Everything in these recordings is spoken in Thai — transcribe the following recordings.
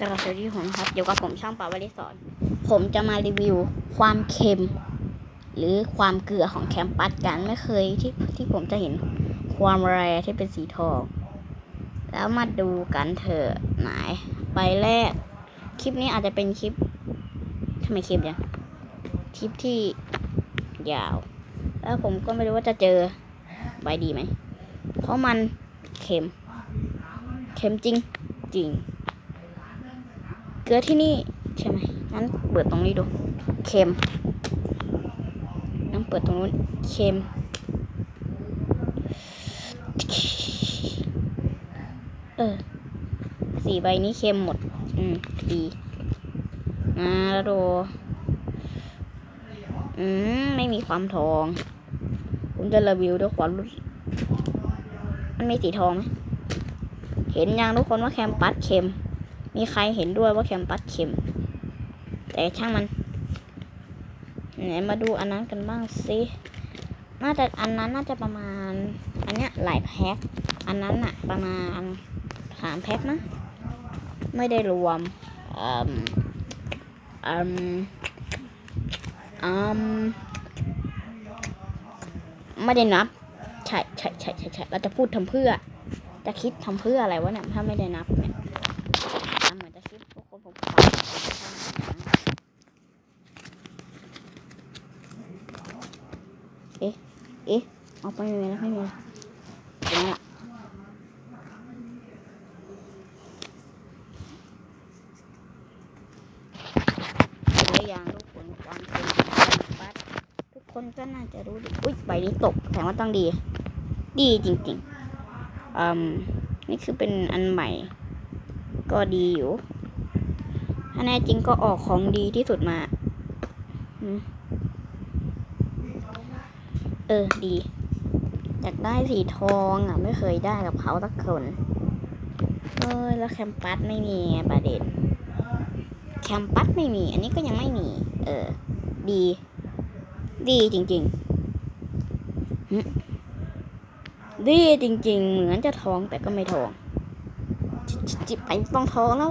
กระสวัสดีผมครับอยู่กับผมช่างปาวริสอน ผมจะมารีวิวความเค็ม หรือความเกลือของแคมปัสกันไม่เคยที่ที่ผมจะเห็นความแรที่เป็นสีทอง แล้วมาดูกันเถอะไหนใบแรก คลิปนี้อาจจะเป็นคลิปทำไมคลิปเนี่ยคลิปที่ยาว แล้วผมก็ไม่รู้ว่าจะเจอใบดีไหมเพราะมันเค็ม เค็มจริงจริง เกลือที่นี่ใช่ไหมงั้นเปิดตรงนี้ดู เค็มงั้นเปิดตรงนู้น เค็ม เออ สี่ใบนี้เค็มหมด อืม ดีอ่าแล้วดู อืม ไม่มีความทอง ผมจะรีวิวด้วยความรู้มันมีสีทองไหมเห็นยังทุกคนว่าแคมปัสเค็ม มีใครเห็นด้วยว่าแคมปัสเค็ม แต่ช่างมันไหนมาดูอันนั้นกันบ้างสิน่าจะอันนั้นน่าจะประมาณ อันเนี้ยหลายแพ็คอันนั้นอะประมาณสามแพ็คนะไม่ได้รวมอืมอืมอืมไม่ได้นับใช่ใช่ใช่ใช่ใช่เราจะพูดทำเพื่อ จะคิดทำเพื่ออะไรวะเนี่ยถ้าไม่ได้นับเนี่ยทำเหมือนจะคิดพวกคนผมฟัง เอ๊ะ เอ๊ะเอาไปไม่มีแล้วไม่มีแล้วนั้นละเห็นหรือยังทุกคนความเป็นปัดทุกคนก็น่าจะรู้ดีอุ้ยใบนี้ตกแสดงว่าต้องดี ดีจริงๆอืมนี่คือเป็นอันใหม่ ก็ดีอยู่ ถ้าแน่จริงก็ออกของดีที่สุดมา อืม เออ ดี อยากได้สีทองอะ ไม่เคยได้กับเขาสักคน เออแล้วแคมปัสไม่มีประเด็น แคมปัสไม่มี อันนี้ก็ยังไม่มี เออ ดี ดีจริงๆดีจริง ๆ เหมือนจะทองแต่ก็ไม่ทอง จิบไปต้องทองแล้ว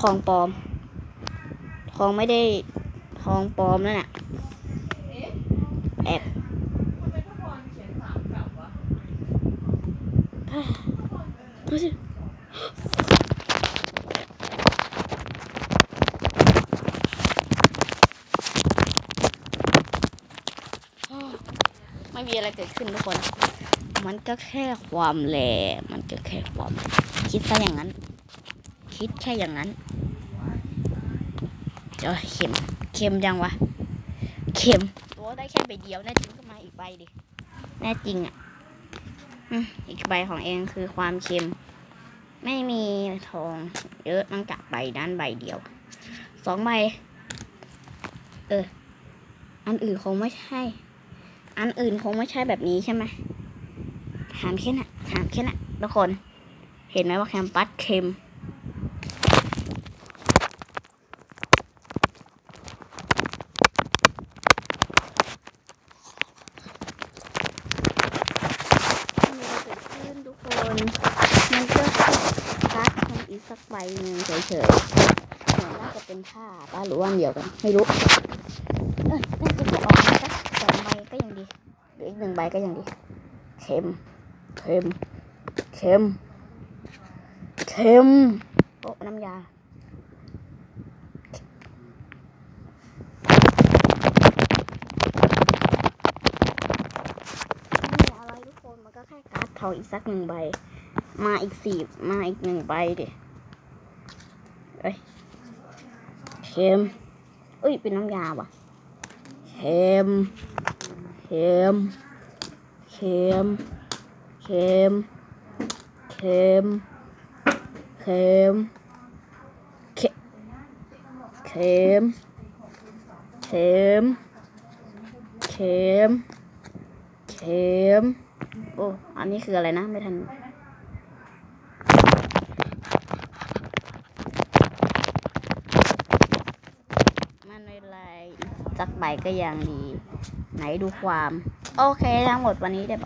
ทองปลอม ทองไม่ได้ทองปลอมนั่นน่ะแอบทำไมพ่อบอลเขียนสามกลับวะดูสิไม่มีอะไรเกิดขึ้นทุกคน มันก็แค่ความแหล่มันก็แค่ความ คิดซะอย่างนั้น คิดแค่อย่างนั้นเจอเข็ม เข็มยังวะ เข็มตัว ได้แค่ใบเดียวแน่จริงก็มาอีกใบดิ แน่จริงอะอีกใบของเองคือความเค็ม ไม่มีทองเยอะตั้งจากใบนั้นใบเดียว สองใบ เออ อันอื่นคงไม่ใช่ อันอื่นคงไม่ใช่แบบนี้ใช่ไหมถามแค่น่ะถามแค่น่ะทุกคน เห็นไหมว่าแคมปัสเค็มมอะไรเกิดขึ้นทุกคน มันก็คัดของอีก สักใบหนึ่งเฉยๆเหมือนน่าจะเป็นผ้าป้าหรือว่าอันเดียวกัน ไม่รู้เออน่าจะออกมาสักสองใบก็ยังดีหรืออีกหนึ่งใบก็ยังดีเค็มเค็มเค็มเค็มโอ้น้ำยาไม่มีอะไรทุกคนมันก็แค่การ์ดทองอีกสักหนึ่งใบ มาอีกสี่มาอีกหนึ่งใบดิ เอ้ยเค็มเอ้ย เป็นน้ำยาว่ะเค็มเค็มเค็มเค็มเค็มเค็มเค็มเค็มเค็มเค็มโอ้ อันนี้คืออะไรนะ ไม่ทันไม่เป็นไรอีก สักใบก็ยังดี ไหนดูความ โอเคทั้งหมดวันนี้ได้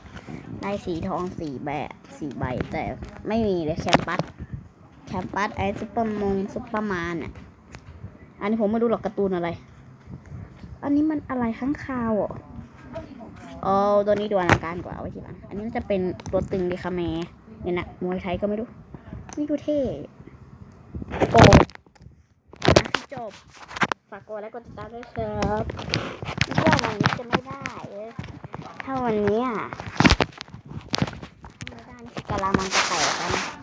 ได้สีทองสีแบบสีใบ แต่ไม่มีเลยแคมปัสแคมปัสไอซุปเปอร์มงซุปเปอร์มานอะ อันนี้ผมไม่รู้หรอกการ์ตูนอะไร อันนี้มันอะไรข้างคาวเหรออ๋อตัวนี้ดูอลังการกว่าไว้ทีหลังอันนี้มันจะเป็นตัวตึงดีคาแมเนี่ยนะมวยไทยก็ไม่รู้นี่ดูเท่โอ้นะจบ ฝากกดไลค์กดติดตามด้วยครับเชื่อวันนี้จะไม่ได้ ถ้าวันนี้อะไม่ได้นี่คือกะลามังจะแตกแล้วนะ